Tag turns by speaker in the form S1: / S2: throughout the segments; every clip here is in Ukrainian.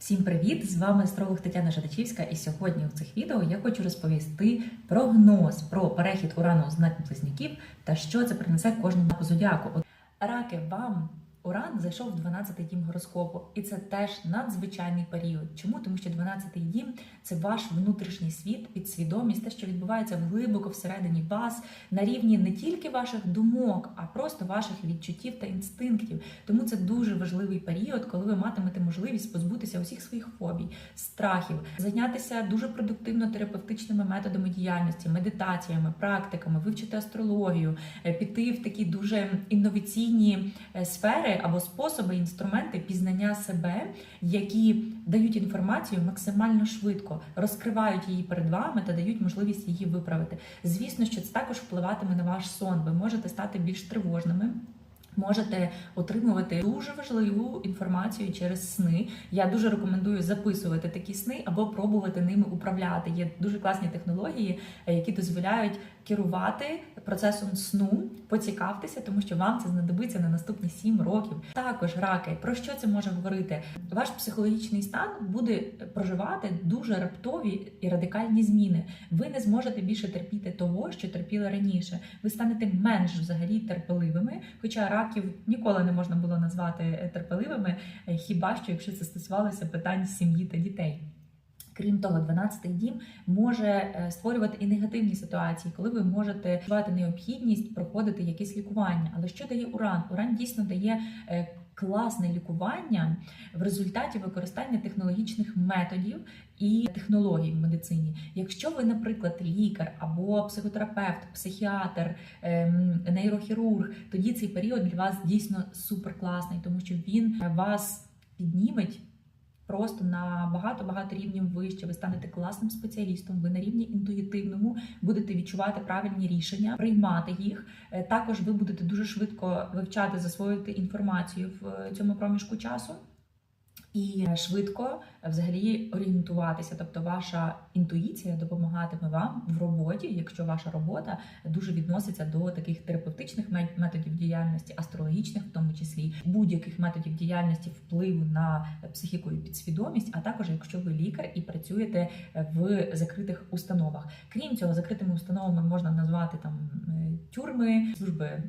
S1: Всім привіт! З вами астролог Тетяна Жадачівська, і сьогодні у цих відео я хочу розповісти прогноз про перехід урану у знак близнюків та що це принесе кожному зодіаку. Раки, вам уран зайшов в 12-й дім гороскопу, і це теж надзвичайний період. Чому? Тому що 12-й дім це ваш внутрішній світ, підсвідомість, те, що відбувається глибоко всередині вас, на рівні не тільки ваших думок, а просто ваших відчуттів та інстинктів. Тому це дуже важливий період, коли ви матимете можливість позбутися усіх своїх фобій, страхів, зайнятися дуже продуктивно терапевтичними методами діяльності, медитаціями, практиками, вивчити астрологію, е, піти в такі дуже інноваційні е, сфери або способи, інструменти пізнання себе, які дають інформацію максимально швидко, розкривають її перед вами та дають можливість її виправити. Звісно, що це також впливатиме на ваш сон. Ви можете стати більш тривожними. Можете отримувати дуже важливу інформацію через сни. Я дуже рекомендую записувати такі сни або пробувати ними управляти. Є дуже класні технології, е, які дозволяють керувати процесом сну. Поцікавтеся, тому що вам це знадобиться на наступні 7 років. Також раки, про що це може говорити? Ваш психологічний стан буде проживати дуже раптові і радикальні зміни. Ви не зможете більше терпіти того, що терпіли раніше. Ви станете менш взагалі терпеливими. Хоча раків ніколи не можна було назвати терпеливими, хіба що якщо це стосувалося питань сім'ї та дітей. Крім того, 12-й дім може е, створювати і негативні ситуації, коли ви можете відчувати необхідність проходити якесь лікування. Але що дає уран? Уран дійсно дає е, класне лікування в результаті використання технологічних методів і технологій в медицині. Якщо ви, наприклад, лікар або психотерапевт, психіатр, ем, нейрохірург, тоді цей період для вас дійсно суперкласний, тому що він вас підніметь. Просто на багато-багато рівнів вище ви станете класним спеціалістом. Ви на рівні інтуїтивному будете відчувати правильні рішення, приймати їх. Е, Також ви будете дуже швидко вивчати, засвоювати інформацію в е, цьому проміжку часу. І швидко взагалі орієнтуватися, тобто ваша інтуїція допомагатиме вам в роботі, якщо ваша робота дуже відноситься до таких терапевтичних мет- методів діяльності, астрологічних, в тому числі будь-яких методів діяльності впливу на психіку і підсвідомість, а також якщо ви лікар і працюєте в закритих установах. Крім цього, закритими установами можна назвати там е, тюрми, служби.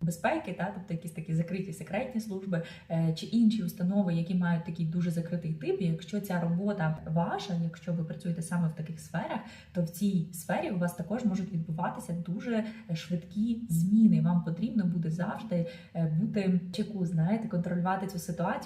S1: Безпеки, та тобто якісь такі закриті секретні служби е, чи інші установи, які мають такий дуже закритий тип. Якщо ця робота ваша, якщо ви працюєте саме в таких сферах, то в цій сфері у вас також можуть відбуватися дуже швидкі зміни. Вам потрібно буде завжди е, бути чеку, знаєте, контролювати цю ситуацію.